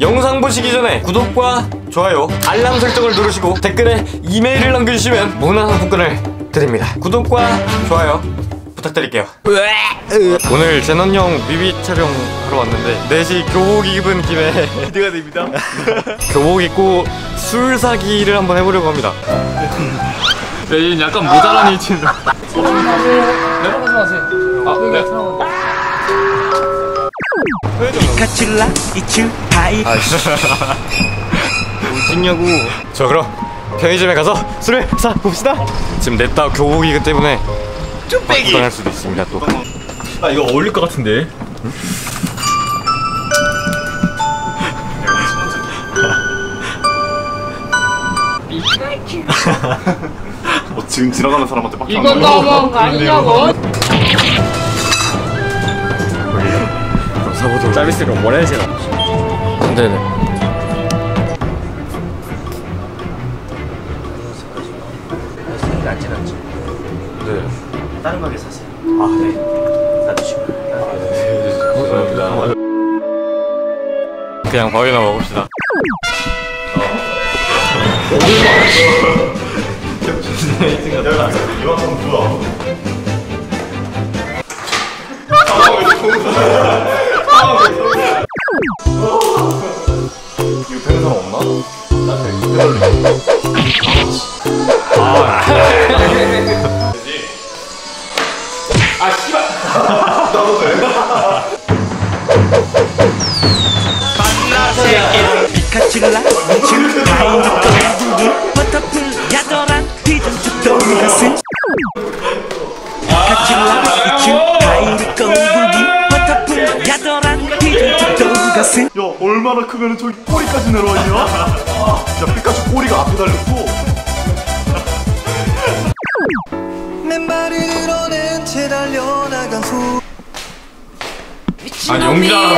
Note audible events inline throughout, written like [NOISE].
영상 보시기 전에 구독과 좋아요, 알람 설정을 누르시고 댓글에 이메일을 남겨주시면 문화상품권을 드립니다. 구독과 좋아요 부탁드릴게요. 오늘 제넌 형 뮤비 촬영하러 왔는데 넷이 교복 입은 김에 [LAUGHS] 기대가 됩니다. [LAUGHS] 교복 입고 술 사기를 한번 해보려고 합니다. 네, 약간 모자란 위치인 피카츄라 이츄 하이 아이씨. 뭐 찍냐고. 저 그럼 편의점에 가서 술을 사 봅시다. 지금 냈다 교복이기 때문에 부당할 수도 있습니다 또. 아 이거 어울릴 것 같은데 어, 지금 지나가는 사람한테 막 이건 너무한 거 아니냐고? 사보도 서비스가 뭐라 해야 되나 네네. 생일 안? 네. 다른 가게 사세요. 아, 네. 감사합니다. 그냥 밥이나 먹읍시다. [LAUGHS] [LAUGHS] [LAUGHS] 이만큼 좋아 이거 되는 사람 없나? 세계 피카츄라 얼마나 크면은 저기 꼬리까지 내려와있냐? 야 피카츄 꼬리가 앞에 달렸어 맨발이 드러낸 채 달려나간 후. 아니 용기라고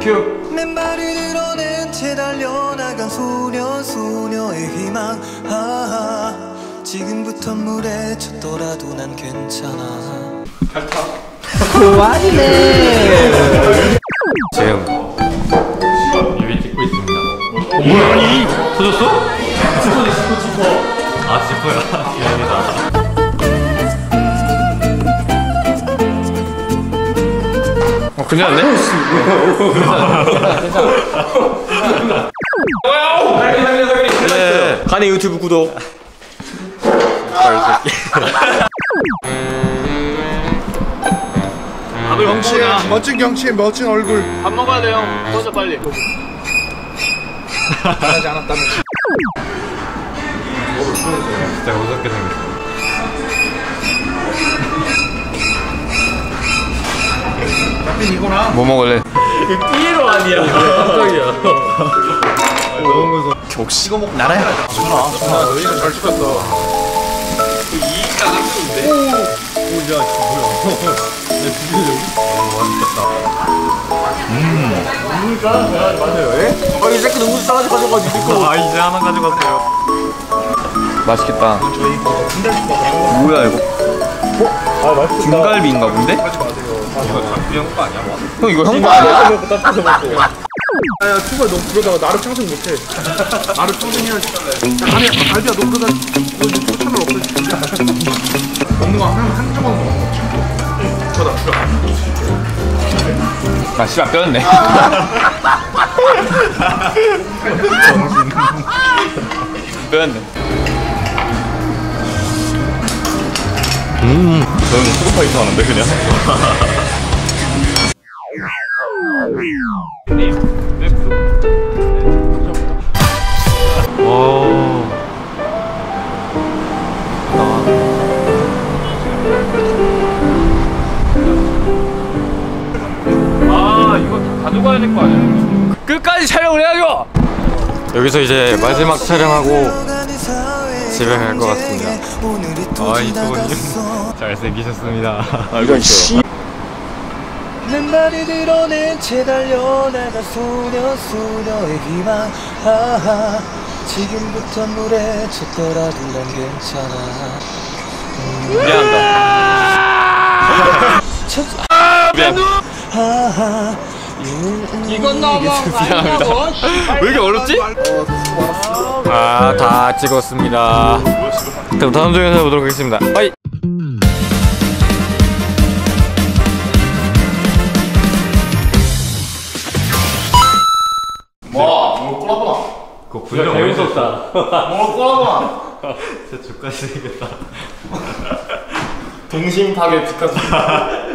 지금. 맨발이 드러낸 채 달려나간 소녀 소녀의 희망. 하하. 지금부터 물에 젖더라도 난 괜찮아. 찍고 있습니다. 어, 뭐야? 아니 터졌어? 지퍼지 지퍼 지퍼. 아 지퍼야. 미안합니다. 어 괜찮네? 네. 간의 유튜브 구독 경치에 멋진 경치에 멋진 얼굴 밥 먹어야 돼요. 터져 빨리. 하지 않았다면 진짜 무섭게 생겼어. 이거나. 뭐 먹을래? 삐에로 아니야. 깜짝이야. 너희가 잘 찍었어 [LAUGHS] 아이 새끼 너무 싸가지 가져가지고. 아 이제 하나 가져갔어요. 맛있겠다. 뭐야 이거? 중갈비인가 본데? 형 이거 형거 아니야? 야 투바 너 그러다가 나를 평생 못해. 나를 평생 해야지 야 아니야 갈비야 너 그러다 너 채널 없어지 먹는 거한한 조각 먹어 아 씨발 뼈였네. [LAUGHS] 뼈였네. 음 저는 푸드파이터 하는데 그냥 가져가야 될 거 아니야? 끝까지 촬영을 해야죠. 여기서 이제 마지막 촬영하고 집에 갈 것 같습니다. 아이 부모님 잘생기셨습니다. 알고 있어요 맨발이 드러낸 채 달려나간 소녀 소녀의 희망 하하 지금부터 물에 젖더라도 난 괜찮아 미안하다 첫 미안 하하 이건 너무한 거 아니냐고 왜 이렇게 어렵지? 아, 다 찍었습니다. 그럼 다음 중에서 보도록 하겠습니다. 빠이. 그거 분명 재밌었다. 뭐 꼬라봐. [LAUGHS] 진짜 죽까지 생겼다. 동심 파괴 피카소. [LAUGHS]